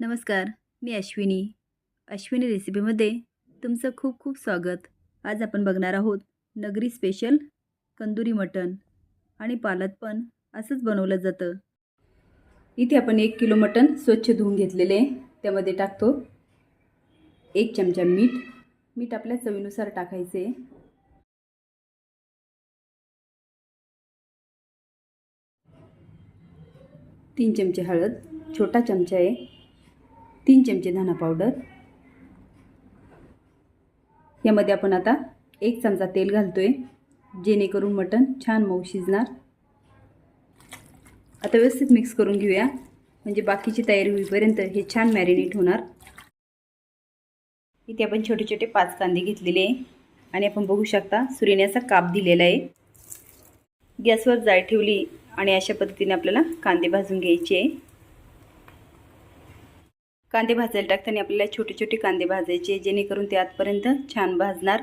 नमस्कार मी अश्विनी. अश्विनी रेसिपीमध्ये तुमचं खूप खूप स्वागत. आज आपण बघणार आहोत नगरी स्पेशल कंदुरी मटण आणि पालक पण असंच बनवलं जातं. इथे आपण एक किलो मटण स्वच्छ धुवून घेतलेले आहे. त्यामध्ये टाकतो एक चमचा मीठ. मीठ आपल्या चवीनुसार टाकायचे. तीन चमचे हळद छोटा चमचा आहे. तीन चमचे धना पावडर यामध्ये आपण आता एक चमचा तेल घालतो आहे जेणेकरून मटण छान मऊ शिजणार. आता व्यवस्थित मिक्स करून घेऊया. म्हणजे बाकीची तयारी होईपर्यंत हे छान मॅरिनेट होणार. इथे आपण छोटे छोटे पाच कांदे घेतलेले आहे. आणि आपण बघू शकता सुरेण्याचा काप दिलेला आहे. गॅसवर जाळ ठेवली आणि अशा पद्धतीने आपल्याला कांदे भाजून घ्यायचे आहे. कांदे भाजायला टाकताना आपल्याला छोटे छोटे कांदे भाजायचे जेणेकरून ते आतपर्यंत छान भाजणार.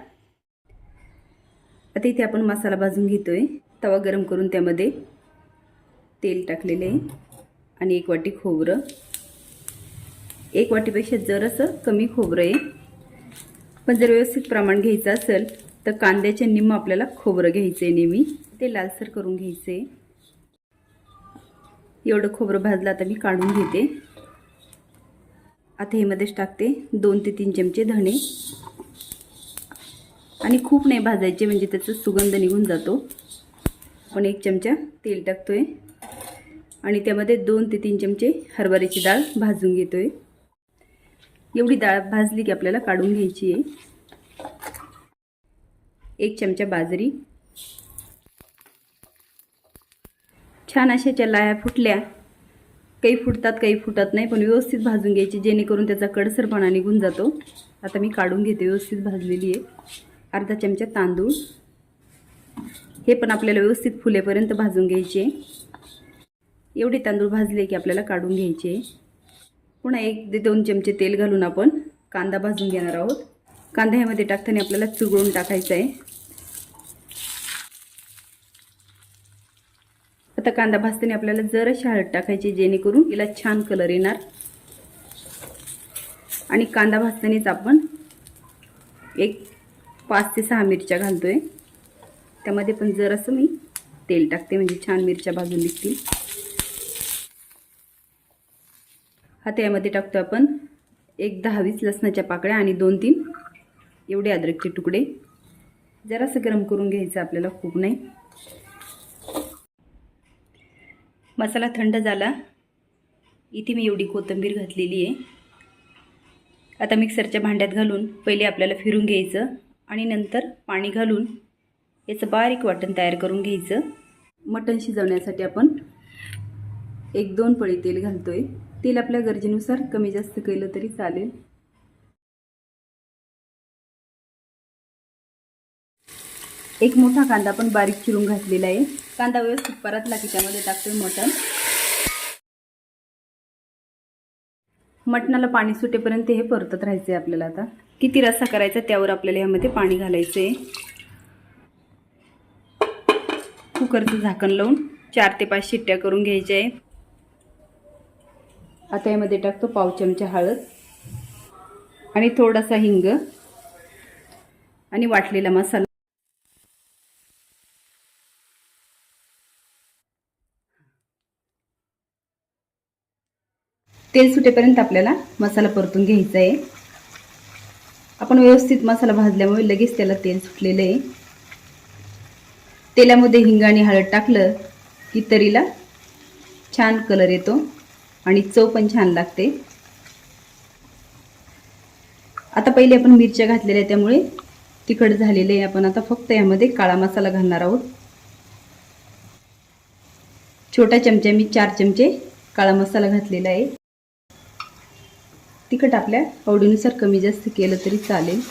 आता इथे आपण मसाला भाजून घेतोय. तवा गरम करून त्यामध्ये तेल टाकलेले आहे आणि एक वाटी खोबरं. एक वाटीपेक्षा जरासं कमी खोबरं आहे. पण जर व्यवस्थित प्रमाण घ्यायचं असेल तर कांद्याच्या निम्म आपल्याला खोबरं घ्यायचं आहे नेहमी. ते लालसर करून घ्यायचं आहे एवढं खोबरं भाजलं आता मी काढून घेते. आता हेमध्येच टाकते दोन ते तीन चमचे धणे. आणि खूप नाही भाजायचे म्हणजे त्याचा सुगंध निघून जातो. पण एक चमचा तेल टाकतोय. आणि त्यामध्ये दोन ते तीन चमचे हरभऱ्याची डाळ भाजून घेतोय. एवढी डाळ भाजली की आपल्याला काढून घ्यायची आहे. एक चमचा बाजरी. छान अशा लाया फुटल्या काही फुटतात काही फुटत नाही पण व्यवस्थित भाजून घ्यायची जेणेकरून त्याचा कडसरपणा निघून जातो. आता मी काढून घेते व्यवस्थित भाजलेली आहे. अर्धा चमचा तांदूळ. हे पण आपल्याला व्यवस्थित फुलेपर्यंत भाजून घ्यायचे. एवढे तांदूळ भाजले की आपल्याला काढून घ्यायचे. पुन्हा एक ते दोन चमचे तेल घालून आपण कांदा भाजून घेणार आहोत. कांदा ह्यामध्ये टाकताना आपल्याला चुगळून टाकायचा आहे. आता कांदा भाजताना आपल्याला जराशी हळद टाकायची जेणेकरून तिला छान कलर येणार. आणि कांदा भाजतानाच आपण एक पाच ते सहा मिरच्या घालतोय. त्यामध्ये पण जरासं मी तेल टाकते म्हणजे छान मिरच्या भाजून निघतील. आता यामध्ये टाकतो आपण एक दहा वीस लसणाच्या पाकळ्या आणि दोन तीन एवढे अद्रकचे तुकडे. जरासं गरम करून घ्यायचं आपल्याला खूप नाही. मसाला थंड झाला. इथे मी एवढी कोथिंबीर घातलेली आहे. आता मिक्सरच्या भांड्यात घालून पहिले आपल्याला फिरून घ्यायचं आणि नंतर पाणी घालून याचं बारीक वाटण तयार करून घ्यायचं. मटण शिजवण्यासाठी आपण एक दोन पळी तेल घालतो आहे तेल आपल्या गरजेनुसार कमी जास्त केलं तरी चालेल. एक मोठा कांदा पण बारीक चिरून घातलेला आहे. कांदा व्यवस्थित परतला की त्यामध्ये टाकतोय मटण. मटणाला पाणी सुटेपर्यंत हे परतत राहायचं आहे आपल्याला आता. किती रस्सा करायचा त्यावर आपल्याला यामध्ये पाणी घालायचं आहे कुकरचं झाकण लावून चार ते पाच शिट्ट्या करून घ्यायच्या आहे आता यामध्ये टाकतो पाव चमचा हळद आणि थोडासा हिंग आणि वाटलेला मसाला. तेल सुटेपर्यंत आपल्याला मसाला परतून घ्यायचा आहे. आपण व्यवस्थित मसाला भाजल्यामुळे लगेच त्याला तेल सुटलेलं आहे. तेलामध्ये हिंग आणि हळद टाकलं की तरीला छान कलर येतो आणि चव पण छान लागते. आता पहिले आपण मिरच्या घातलेल्या त्यामुळे तिखट झालेले आहे. आपण आता फक्त यामध्ये काळा मसाला घालणार आहोत. छोट्या चमच्या मी चार चमचे काळा मसाला घातलेला आहे. तिखट आपल्या आवडीनुसार कमी जास्त केलं तरी चालेल.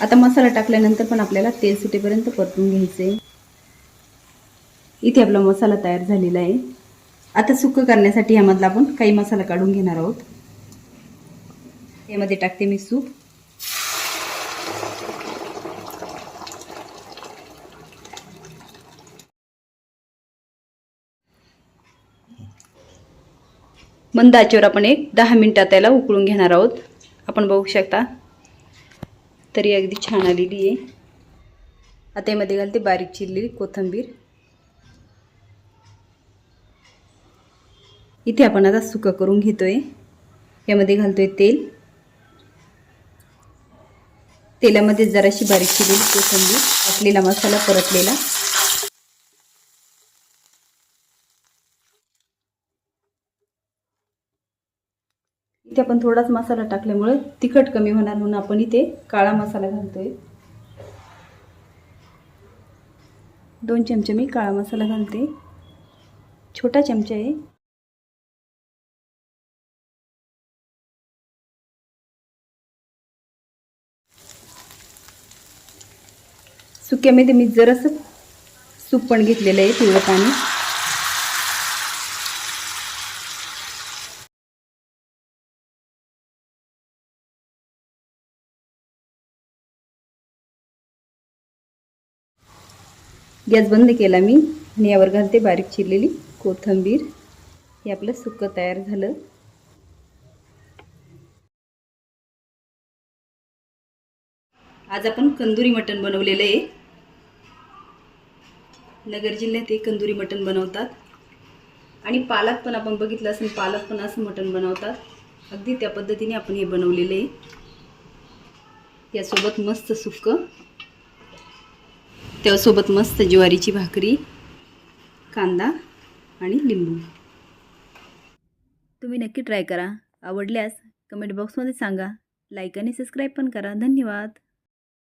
आता मसाला टाकल्यानंतर पण आपल्याला तेल सुटेपर्यंत परतून घ्यायचं आहे इथे आपला मसाला तयार झालेला आहे. आता सुकं करण्यासाठी यामधला आपण काही मसाला काढून घेणार आहोत. यामध्ये टाकते मी सूप. मंद आचेवर आपण एक दहा मिनटात त्याला उकळून घेणार आहोत. आपण बघू शकता. तरी अगदी छान आलेली आहे. आता यामध्ये घालते बारीक चिरलेली कोथिंबीर. इथे आपण आता सुकं करून घेतोय. यामध्ये घालतोय तेल. तेलामध्ये जराशी बारीक चिरलेली कोथिंबीर असलेला मसाला परतलेला. इथे आपण थोडाच मसाला टाकल्यामुळे तिखट कमी होणार म्हणून आपण इथे काळा मसाला घालतोय. दोन चमचे मी काळा मसाला घालते. छोटा चमचा आहे. सुक्यामध्ये मी जरासं सूप पण घेतलेलं आहे पिवळं पाणी. गॅस बंद केला मी आणि यावर घालते बारीक चिरलेली कोथिंबीर. हे आपलं सुकं तयार झालं. आज आपण कंदुरी मटण बनवलेलं आहे. नगर जिल्ह्यात हे कंदुरी मटण बनवतात. आणि पालक पण आपण बघितलं असेल पालक पण असं मटण बनवतात. अगदी त्या पद्धतीने आपण हे बनवलेलं आहे. यासोबत मस्त सुक्कं त्यासोबत मस्त ज्वारीची भाकरी कांदा आणि लिंबू. तुम्ही नक्की ट्राय करा. आवडल्यास कमेंट बॉक्समध्ये सांगा. लाईक आणि सबस्क्राईब पण करा. धन्यवाद.